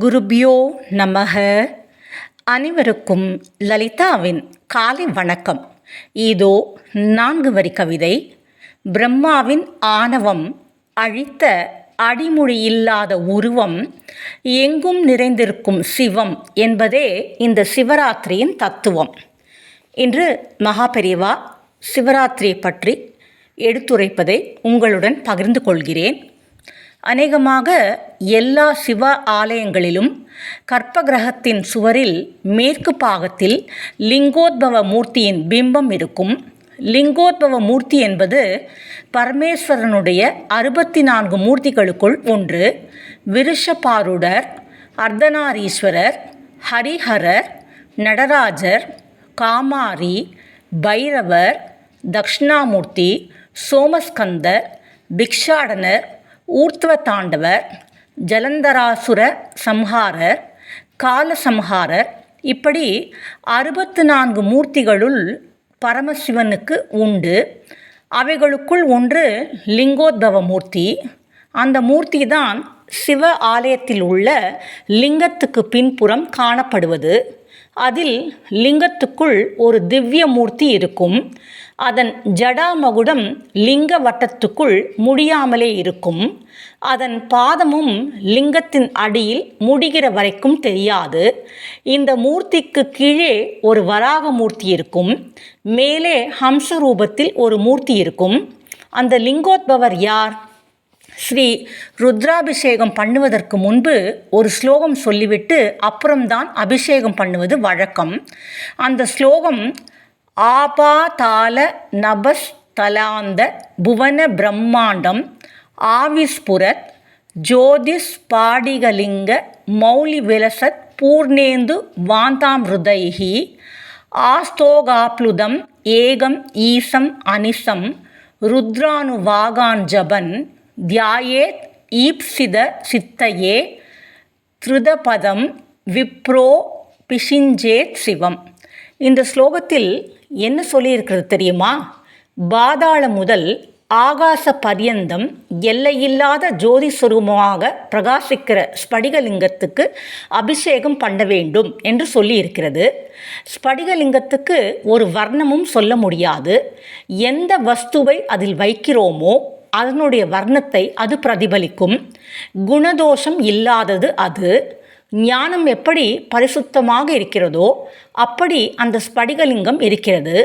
குருபியோ நமக. அனைவருக்கும் லலிதாவின் காலை வணக்கம். இதோ நான்கு வரி கவிதை. பிரம்மாவின் ஆணவம் அழித்த அடிமொழி இல்லாத உருவம் எங்கும் நிறைந்திருக்கும் சிவம் என்பதே இந்த சிவராத்திரியின் தத்துவம். இன்று மகாபெரிவா சிவராத்திரியை பற்றி எடுத்துரைப்பதை உங்களுடன் பகிர்ந்து கொள்கிறேன். அநேகமாக எல்லா சிவ ஆலயங்களிலும் கற்பகிரகத்தின் சுவரில் மேற்கு பாகத்தில் லிங்கோத்பவ மூர்த்தியின் பிம்பம் இருக்கும். லிங்கோத்பவ மூர்த்தி என்பது பரமேஸ்வரனுடைய அறுபத்தி நான்கு மூர்த்திகளுக்குள் ஒன்று. விருஷபாருடர் அர்த்தநாரீஸ்வரர் ஹரிஹரர் நடராஜர் காமாரி பைரவர் தக்ஷணாமூர்த்தி சோமஸ்கந்தர் பிக்ஷாடனர் ஊர்த்வ தாண்டவர் ஜலந்தராசுர சம்ஹாரர் காலசம்ஹாரர் இப்படி அறுபத்து நான்கு மூர்த்திகளுள் பரமசிவனுக்கு உண்டு. அவைகளுக்குள் ஒன்று லிங்கோத்பவ மூர்த்தி. அந்த மூர்த்தி தான் சிவ ஆலயத்தில் உள்ள லிங்கத்துக்கு பின்புறம் காணப்படுவது. அதில் லிங்கத்துக்குள் ஒரு திவ்ய மூர்த்தி இருக்கும். அதன் ஜடாமகுடம் லிங்க வட்டத்துக்குள் முடியாமலே இருக்கும். அதன் பாதமும் லிங்கத்தின் அடியில் முடிகிற வரைக்கும் தெரியாது. இந்த மூர்த்திக்கு கீழே ஒரு வராக மூர்த்தி இருக்கும். மேலே ஹம்ச ரூபத்தில் ஒரு மூர்த்தி இருக்கும். அந்த லிங்கோத்பவர் யார்? ஸ்ரீ ருத்ராபிஷேகம் பண்ணுவதற்கு முன்பு ஒரு ஸ்லோகம் சொல்லிவிட்டு அப்புறம்தான் அபிஷேகம் பண்ணுவது வழக்கம். அந்த ஸ்லோகம் ஆபாதால நபஸ் தலாந்த புவன பிரம்மாண்டம் ஆவிஸ்புரத் ஜோதிஷ் பாடிகலிங்க மௌலி விலசத் பூர்ணேந்து வாந்தாமிருதைகி ஆஸ்தோகாப்ளுதம் ஏகம் ஈசம் அனிசம் ருத்ரானுவாகான் ஜபன் தியாயேத் ஈப்சித சித்தையே திருதபதம் விப்ரோ பிஷிஞ்சேத் சிவம் இந்த ஸ்லோகத்தில் என்ன சொல்லியிருக்கிறது தெரியுமா? பாதாள முதல் ஆகாச பரியந்தம் எல்லையில்லாத ஜோதி சுரூபமாக பிரகாசிக்கிற ஸ்படிகலிங்கத்துக்கு அபிஷேகம் பண்ண வேண்டும் என்று சொல்லியிருக்கிறது. ஸ்படிகலிங்கத்துக்கு ஒரு வர்ணமும் சொல்ல முடியாது. எந்த வஸ்துவை அதில் வைக்கிறோமோ அதனுடைய வர்ணத்தை அது பிரதிபலிக்கும். குணதோஷம் இல்லாதது அது. ஞானம் எப்படி பரிசுத்தமாக இருக்கிறதோ அப்படி அந்த ஸ்படிகலிங்கம் இருக்கிறது.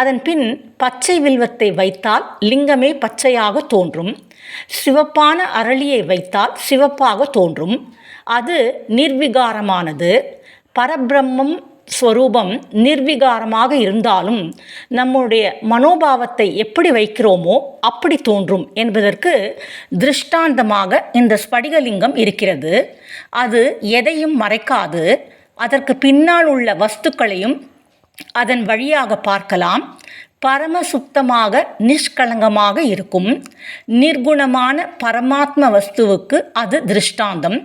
அதன் பின் பச்சை வில்வத்தை வைத்தால் லிங்கமே பச்சையாக தோன்றும். சிவப்பான அரளியை வைத்தால் சிவப்பாக தோன்றும். அது நிர்விகாரமானது. பரபிரம்மம் ஸ்வரூபம் நிர்விகாரமாக இருந்தாலும் நம்முடைய மனோபாவத்தை எப்படி வைக்கிறோமோ அப்படி தோன்றும் என்பதற்கு திருஷ்டாந்தமாக இந்த ஸ்படிகலிங்கம் இருக்கிறது. அது எதையும் மறைக்காது. அதற்கு பின்னால் உள்ள வஸ்துக்களையும் அதன் வழியாக பார்க்கலாம். பரம சுத்தமாக நிஷ்கலங்கமாக இருக்கும். நிர்குணமான பரமாத்ம வஸ்துவுக்கு அது திருஷ்டாந்தம்.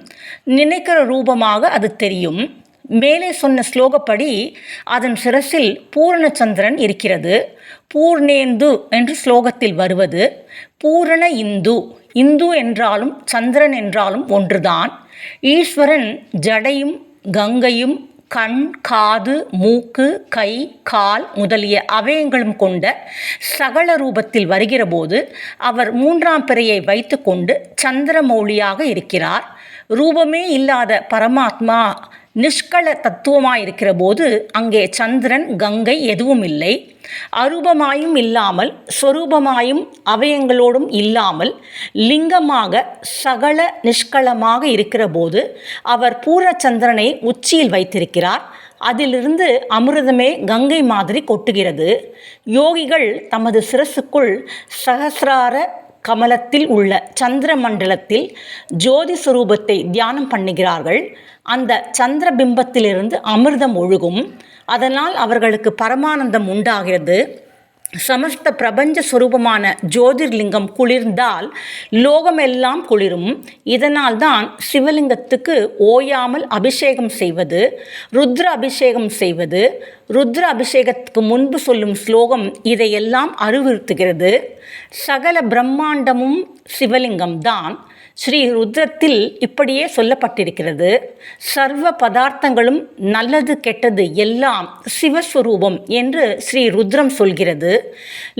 நினைக்கிற ரூபமாக அது தெரியும். மேலே சொன்ன ஸ்லோகப்படி அதன் சிரசில் பூரணச்சந்திரன் இருக்கிறது. பூர்ணேந்து என்று ஸ்லோகத்தில் வருவது. பூரண இந்து. இந்து என்றாலும் சந்திரன் என்றாலும் ஒன்றுதான். ஈஸ்வரன் ஜடையும் கங்கையும் கண் காது மூக்கு கை கால் முதலிய அவயங்களும் கொண்ட சகல ரூபத்தில் வருகிறபோது அவர் மூன்றாம் பிறையை வைத்துக்கொண்டு சந்திரமௌலியாக இருக்கிறார். ரூபமே இல்லாத பரமாத்மா நிஷ்கள தத்துவமாக இருக்கிற போது அங்கே சந்திரன் கங்கை எதுவும் இல்லை அரூபமாயும் இல்லாமல் ஸ்வரூபமாயும் அவயங்களோடும் இல்லாமல் லிங்கமாக சகல நிஷ்களமாக இருக்கிற போது அவர் பூரச்சந்திரனை உச்சியில் வைத்திருக்கிறார். அதிலிருந்து அமிர்தமே கங்கை மாதிரி கொட்டுகிறது. யோகிகள் தமது சிரசுக்குள் சகசிரார கமலத்தில் உள்ள சந்திர மண்டலத்தில் ஜோதி சுரூபத்தை தியானம் பண்ணுகிறார்கள். அந்த சந்திர பிம்பத்திலிருந்து அமிர்தம் ஒழுகும். அதனால் அவர்களுக்கு பரமானந்தம் உண்டாகிறது. சமஸ்த பிரபஞ்ச சுரூபமான ஜோதிர்லிங்கம் குளிர்ந்தால் லோகமெல்லாம் குளிரும். இதனால் தான் சிவலிங்கத்துக்கு ஓயாமல் அபிஷேகம் செய்வது ருத்ர அபிஷேகம் செய்வது ருத்ர அபிஷேகத்துக்கு முன்பு சொல்லும் ஸ்லோகம் இதையெல்லாம் அறிவுறுத்துகிறது. சகல பிரம்மாண்டமும் சிவலிங்கம் தான் ஸ்ரீ ருத்ரத்தில் இப்படியே சொல்லப்பட்டிருக்கிறது. சர்வ பதார்த்தங்களும் நல்லது கெட்டது எல்லாம் சிவஸ்வரூபம் என்று ஸ்ரீ ருத்ரம் சொல்கிறது.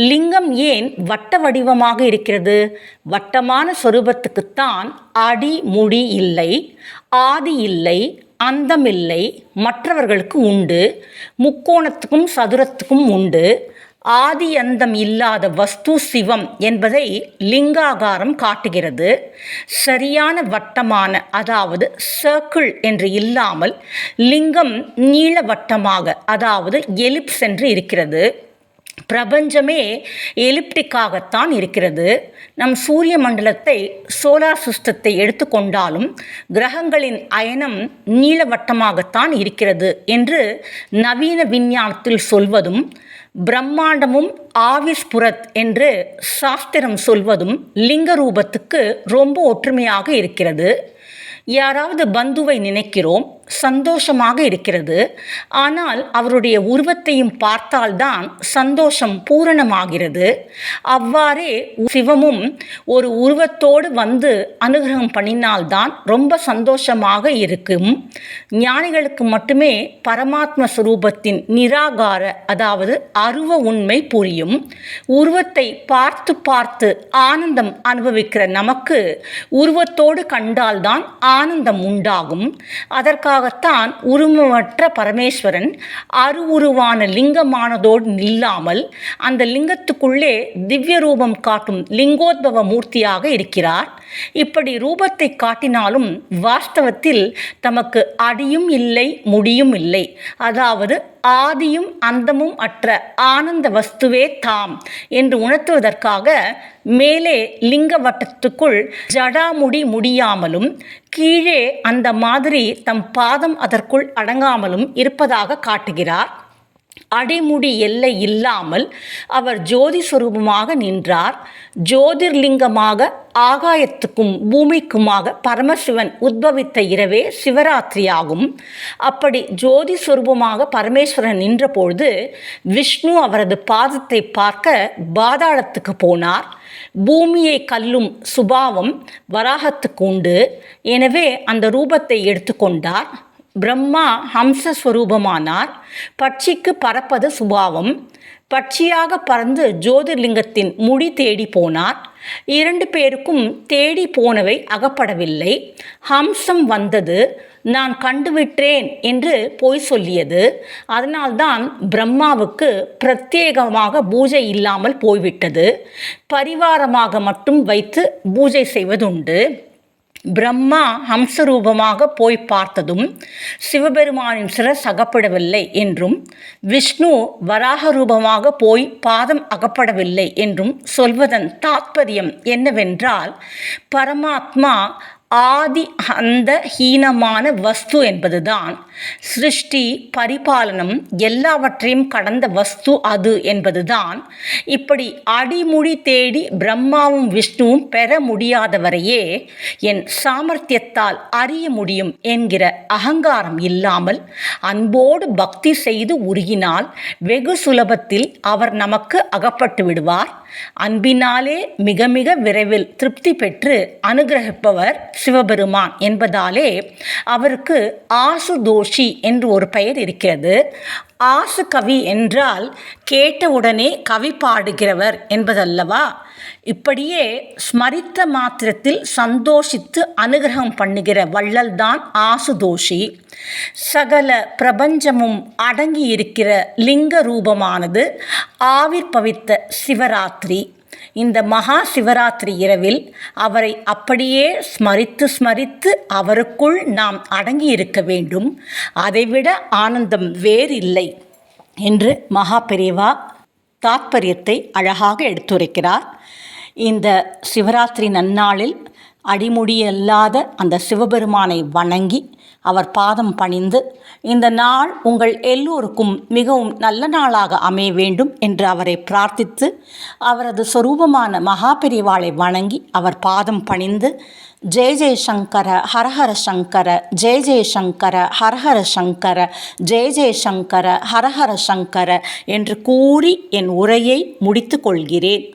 லிங்கம் ஏன் வட்ட வடிவமாக இருக்கிறது? வட்டமான சொரூபத்துக்குத்தான் அடி முடி இல்லை ஆதி இல்லை அந்தமில்லை மற்றவர்களுக்கு உண்டு முக்கோணத்துக்கும் சதுரத்துக்கும் உண்டு ஆதி அந்தம் இல்லாத வஸ்து சிவம் என்பதை லிங்காகாரம் காட்டுகிறது. சரியான வட்டமான அதாவது சர்க்கிள் என்று இல்லாமல் லிங்கம் நீளவட்டமாக அதாவது எலிப்ஸ் என்று இருக்கிறது. பிரபஞ்சமே எலிப்டிக்காகத்தான் இருக்கிறது. நம் சூரிய மண்டலத்தை சோலார் சிஸ்டத்தை எடுத்துக்கொண்டாலும் கிரகங்களின் அயனம் நீளவட்டமாகத்தான் இருக்கிறது என்று நவீன விஞ்ஞானத்தில் சொல்வதும் பிரம்மாண்டமும் ஆவிஸ்புரத் என்று சாஸ்திரம் சொல்வதும் லிங்க ரூபத்துக்கு ரொம்ப ஒற்றுமையாக இருக்கிறது. யாராவது பந்துவை நினைக்கிறோம் சந்தோஷமாக இருக்கிறது. ஆனால் அவருடைய உருவத்தையும் பார்த்தால்தான் சந்தோஷம் பூரணமாகிறது. அவ்வாறே சிவமும் ஒரு உருவத்தோடு வந்து அனுகிரகம் பண்ணினால்தான் ரொம்ப சந்தோஷமாக இருக்கும். ஞானிகளுக்கு மட்டுமே பரமாத்ம சுரூபத்தின் நிராகார அதாவது அருவ உண்மை புரியும். உருவத்தை பார்த்து பார்த்து ஆனந்தம் அனுபவிக்கிற நமக்கு உருவத்தோடு கண்டால்தான் ஆனந்தம் உண்டாகும். அதற்காக அதற்காகத்தான் உருவமற்ற பரமேஸ்வரன் அருவுருவான லிங்கமானதோடு நில்லாமல் அந்த லிங்கத்துக்குள்ளே திவ்ய ரூபம் காட்டும் லிங்கோத்பவ மூர்த்தியாக இருக்கிறார். இப்படி ரூபத்தை காட்டினாலும் வாஸ்தவத்தில் தமக்கு அடியும் இல்லை முடியும் இல்லை. அதாவது ஆதியும் அந்தமும் அற்ற ஆனந்த வஸ்துவே தாம் என்று உணர்த்துவதற்காக மேலே லிங்க வட்டத்துக்குள் ஜடாமுடி முடியாமலும் கீழே அந்த மாதிரி தம் பாதம் அதற்குள் அடங்காமலும் இருப்பதாக காட்டுகிறார். அடிமுடி எல்லை இல்லாமல் அவர் ஜோதி சுரூபமாக நின்றார். ஜோதிர்லிங்கமாக ஆகாயத்துக்கும் பூமிக்குமாக பரமசிவன் உத்பவித்த இரவே சிவராத்திரியாகும். அப்படி ஜோதி சுரூபமாக பரமேஸ்வரன் நின்றபொழுது விஷ்ணு அவரது பாதத்தை பார்க்க பாதாளத்துக்கு போனார். பூமியை கல்லும் சுபாவம் வராகத்துக்கு உண்டு. எனவே அந்த ரூபத்தை எடுத்துக்கொண்டார். பிரம்மா ஹம்சஸ்வரூபமானார். பட்சிக்கு பறப்பது சுபாவம். பட்சியாக பறந்து ஜோதிர்லிங்கத்தின் முடி தேடி போனார். இரண்டு பேருக்கும் தேடி போனவை அகப்படவில்லை. ஹம்சம் வந்தது. நான் கண்டுவிட்டேன் என்று பொய் சொல்லியது. அதனால்தான் பிரம்மாவுக்கு பிரத்யேகமாக பூஜை இல்லாமல் போய்விட்டது. பரிவாரமாக மட்டும் வைத்து பூஜை செய்வதுண்டு. பிரம்மா ஹம்சரூபமாக போய் பார்த்ததும் சிவபெருமானின் சிரஸ் அகப்படவில்லை என்றும் விஷ்ணு வராக ரூபமாக போய் பாதம் அகப்படவில்லை என்றும் சொல்வதன் தாத்பரியம் என்னவென்றால் பரமாத்மா ஆதி அந்த ஹீனமான வஸ்து என்பதுதான். சிருஷ்டி பரிபாலனம் எல்லாவற்றையும் கடந்த வஸ்து அது என்பதுதான். இப்படி அடிமுடி தேடி பிரம்மாவும் விஷ்ணுவும் பெற முடியாதவரையே என் சாமர்த்தியத்தால் அறிய முடியும் என்கிற அகங்காரம் இல்லாமல் அன்போடு பக்தி செய்து உருகினால் வெகு சுலபத்தில் அவர் நமக்கு அகப்பட்டு விடுவார். அன்பினாலே மிக மிக விரைவில் திருப்தி பெற்று அனுகிரகிப்பவர் சிவபெருமான் என்பதாலே அவருக்கு ஆசுதோஷி என்று ஒரு பெயர் இருக்கிறது. ஆசு கவி என்றால் கேட்டவுடனே கவி பாடுகிறவர் என்பதல்லவா? இப்படியே ஸ்மரித்த மாத்திரத்தில் சந்தோஷித்து அனுகிரகம் பண்ணுகிற வள்ளல்தான் ஆசுதோஷி. சகல பிரபஞ்சமும் அடங்கி இருக்கிற லிங்க ரூபமானது ஆவிர்பவித்த சிவராத்திரி. இந்த மகா சிவராத்திரி இரவில் அவரை அப்படியே ஸ்மரித்து ஸ்மரித்து அவருக்குள் நாம் அடங்கி இருக்க வேண்டும். அதைவிட ஆனந்தம் வேறில்லை. என்று மகா பெரியவா தாத்பரியத்தை அழகாக எடுத்துரைக்கிறார். இந்த சிவராத்திரி நன்னாளில் அடிமுடியல்லாத அந்த சிவபெருமானை வணங்கி அவர் பாதம் பணிந்து இந்த நாள் உங்கள் எல்லோருக்கும் மிகவும் நல்ல நாளாக அமைய வேண்டும் என்று அவரை பிரார்த்தித்து அவரது சொரூபமான மகாபெரிவாளை வணங்கி அவர் பாதம் பணிந்து ஜெய ஜெயசங்கர ஹரஹர சங்கர ஜெய ஜெயசங்கர ஹரஹர சங்கர ஜெய ஜெயசங்கர ஹரஹர சங்கர என்று கூறி என் உரையை முடித்து கொள்கிறேன்.